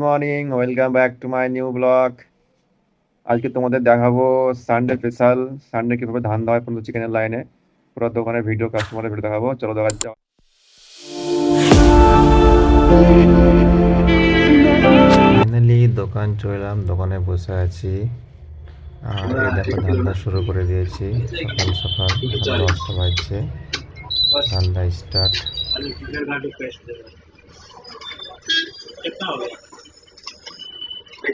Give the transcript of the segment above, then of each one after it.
morning welcome back to my new blog আজকে তোমাদের দেখাবো সানডে স্পেশাল সানডে কিভাবে ধান দেওয়া হয় পর্যন্ত চিকেনের লাইনে পুরো দোকানের ভিডিও কাস্টমারের ভিডিও দেখাবো চলো দেখা যাক ফাইনালি দোকান চললাম দোকানে বসে আছি আর এই দেখো ধান্দা শুরু করে দিয়েছি সকাল সকাল এখন দশটা বাজছে ধান্দা স্টার্ট कितना हो गया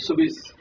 sobre.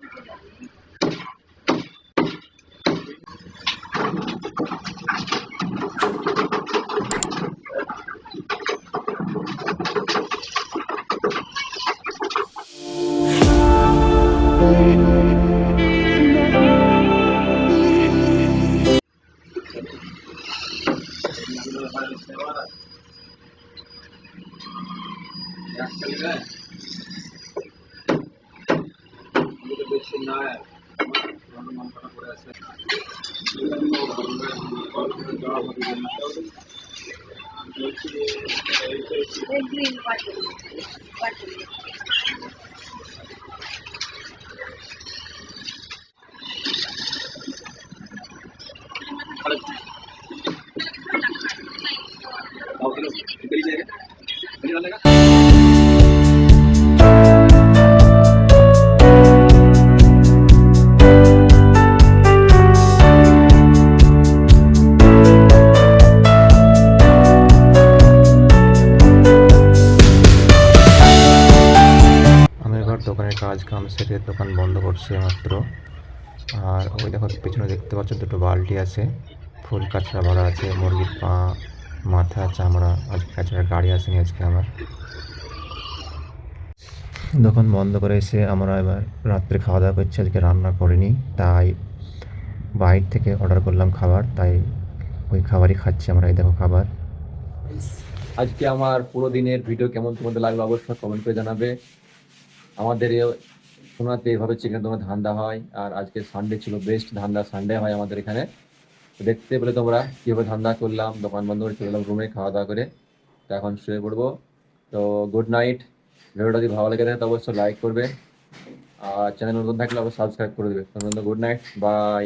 इसमें वाला चल गए मुझे कुछ सुनना है मन करना पूरा ऐसे green water water Gracias. Kilo निकली जाएगा निकल डालेगा আমি এবার দোকানের কাজ কাম সেরে দোকান বন্ধ করছি মাত্র আর ওই দেখো পেছনে দেখতে পাচ্ছ দুটো বালতি আছে ফুল কাঁচড়া ভরা আছে মুরগির পা মাথা চামড়া আজকে কাঁচড়ার গাড়ি আসেনি আজকে আমার দোকান বন্ধ করে এসে আমরা এবার রাত্রে খাওয়া দাওয়া করছি, আজকে রান্না করিনি, তাই বাইরে থেকে অর্ডার করলাম খাবার, তাই ওই খাবারই খাচ্ছি আমরা, এই দেখো খাবার। আজকে আমার পুরো দিনের ভিডিও কেমন তোমাদের লাগল অবশ্যই কমেন্ট করে জানাবে। আমাদের সোনাতে এভাবে চিকেন তোমার ধান্দা হয়, আর আজকে সানডে ছিল বেস্ট ধান্দা সানডে হয় আমাদের এখানে। দেখতে পেলে তোমরা কীভাবে ধান্দা করলাম, দোকান বন্ধ করে চলে রুমে খাওয়া দাওয়া করে। তো এখন শুয়ে পড়ব। তো গুড নাইট ভিডিওটা যদি ভালো লেগে থাকে তো অবশ্যই লাইক করবে। আর চ্যানেল নতুন থাকলে অবশ্যই সাবস্ক্রাইব করে দেবে। Good night bye